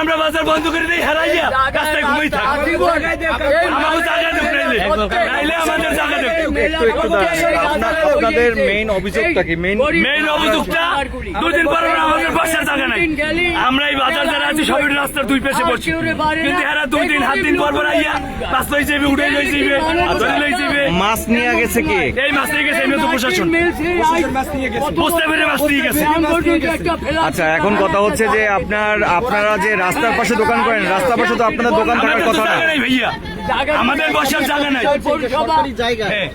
আমরা বাজার বন্ধ করে দিই হারাই রাস্তায় ঘুমিয়ে থাকি। আমাকে জায়গা নাইলে আমাদের জায়গা দেব একটু একটু আপনাদের মেইন অভিযোগটা কি? মেইন মেইন অভিযোগটা? দুদিন পর আমাদের বসার জায়গা নাই আমরা এই বাজার যারা আছি সবাই রাস্তার দুই পাশে বসছি। কিন্তু এরা দুই দিন হাত দিন পর পর আইয়া পাঁচ লই যাবে উঠে লই যাবে ধরে লই যাবে মাছ নিয়ে গেছে কি? এই মাছ নিয়ে গেছে এমনি তো প্রশাসন। বুঝতে পেরে মাছ নিয়ে গেছে। আচ্ছা এখন কথা হচ্ছে যে আপনার আপনারা যে রাস্তার পাশে দোকান করেন রাস্তার পাশে তো আপনাদের দোকান থাকার কথা না। ভাইয়া। আমাদের বসার জায়গা নাই। হ্যাঁ।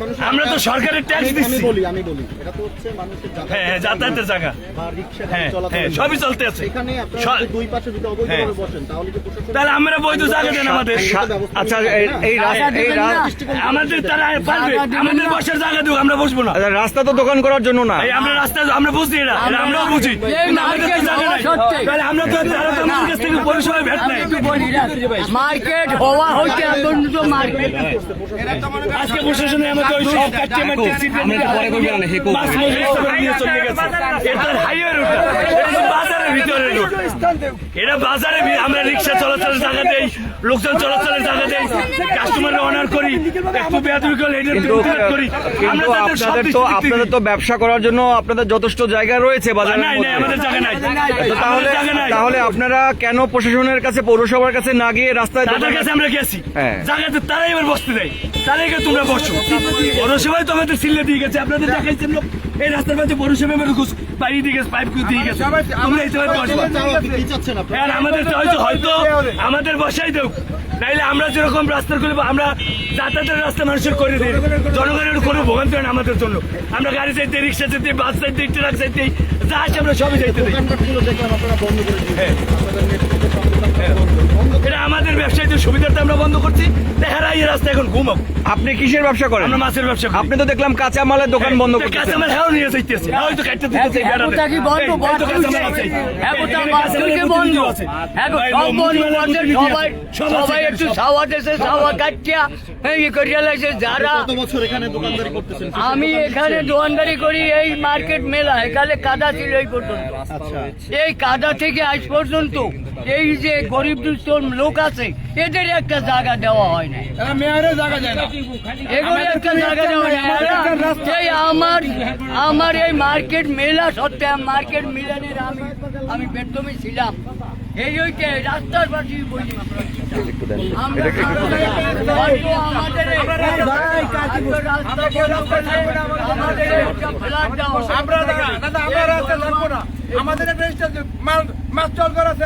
মানুষের আমরা তো সরকারের ট্যাক্স দিচ্ছি। বলি আমি বলি। এটা তো হচ্ছে মানুষের হ্যাঁ হ্যাঁ যাতায়াতের জায়গা। হ্যাঁ হ্যাঁ সবই চলতে আছে। এখানে আপনারা সব- যদি দুই পাশে যদি অবৈধভাবে হ্যাঁ। বসেন তাহলে তাহলে আমরা বৈধ জায়গা দেন আমাদের। আচ্ছা এই- আমাদের তারা পারবে। আমাদের বসার জায়গা দেবো আমরা বসবো না। আচ্ছা, রাস্তা তো দোকান করার জন্য না। আমরা রাস্তা আমরা বুঝি না এটা আমরাও বুঝি। আমরা তো তারা তো আমাদের কাছ মার্কেট হওয়া হচ্ছে এখন তো মার্কেট। আজকে প্রশাসনে আমাদের ওই সব হাইওয়ে রুট বাজারের ভিতরে এটা বাজারে আমরা রিক্সা চলাচলের জায়গা দেই লোকজন চলাচলের জায়গা দেই কাস্টমার অনার করি একটু বেয়াদবি করলে করি। আপনাদের তো আপনাদের তো ব্যবসা করার জন্য আপনাদের যথেষ্ট জায়গা রয়েছে নাই আমাদের জায়গা নাই। তাহলে তাহলে আপনারা কেন প্রশাসনের কাছে পৌরসভার কাছে না গিয়ে রাস্তায় তাদের কাছে আমরা গেছি হ্যাঁ। জায়গাতে তারাই এবার বসতে দেয়। তারাই তোমরা বসো। পৌরসভায় তো আমাদের সিলে দিয়ে গেছে আপনাদের দেখাইছেন লোক। এই রাস্তার মাঝে পৌরসভা এবার ঘুষ। পাড়ি দিয়ে গেছে পাইপ দিয়ে গেছে। তোমরা এই সময় বসবা। আর আমাদের হয়তো হয়তো আমাদের বসাই দেব নাইলে আমরা যেরকম রাস্তা করব আমরা যাতায়াতের রাস্তা মানুষের করে দিই। জনগণের কোনো ভোগান্তি হয় না আমাদের জন্য। আমরা গাড়ি চাইতে রিক্সা চাইতে বাস চাইতে ট্রাক চাইতে যা আছে আমরা সবই চাইতে দিই। হ্যাঁ। এটা আমাদের ব্যবসায়ীদের আমরা বন্ধ করছি। এই রাস্তা এখন ঘুমাবো। আপনি কিসের ব্যবসা করেন? আমরা মাছের ব্যবসা করি। আপনি তো দেখলাম কাঁচা মালের দোকান বন্ধ কাঁচামাল হ্যাঁ নিয়ে যাইতেছে। হ্যাঁ হয়তো কাটতে দিতেছে এই বেড়াতে। এতটা বন্ধ? এই- এই তো কাঁচামাল আছে। এখানে। সব। এখানে, সব। যারা কত বছর এখানে দোকানদারি করতেছেন? আমি এখানে দোকানদারি করি এই মার্কেট মেলা এখানে কাদা ছিল এই পর্যন্ত। আচ্ছা। এই কাদা থেকে আজ পর্যন্ত এই যে গরিব দুস্থ লোক আছে এদের একটা জায়গা দেওয়া হয় না। এগুলো একটা জায়গা দেওয়া হয় না এই আমার আমার এই মার্কেট মেলা সত্ত্বে মার্কেট মিলানের আমি আমি বেতমে ছিলাম। এই ওইকে রাস্তার পাশে বলি? আমাদের এই- হয়তো রাস্তা বন্ধ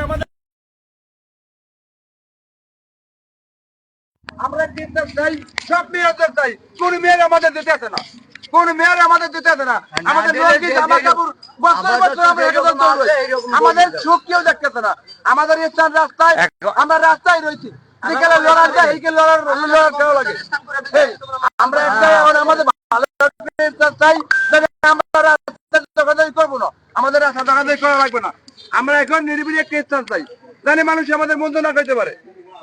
করলে আমরা চাই সব মেয়েদের চাই। কোন মেয়ের আমাদের দিতে আছে না। কোন মেয়ের আমাদের দিতে আছে না। আমাদের লঙ্গি জামা কাপড় বছর বছর আমরা এরকম আমাদের সুখ কেউ দেখতেছে না। আমাদের রাস্তায় আমরা রাস্তায় রয়েছি। বিকেলে লড়ার যায় এইকে লড়ার লড়ার দেওয়া লাগে। আমরা একটা এখন আমাদের ভালো একটা চাই আমরা রাস্তা দখলদারি করব না। আমাদের রাস্তা দখলদারি করা লাগবে না। আমরা এখন নিরিবিলি একটা স্থান চাই। জানি মানুষ আমাদের মন্দ না করতে পারে।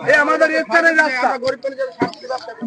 এই আমাদের এখানে রাস্তা।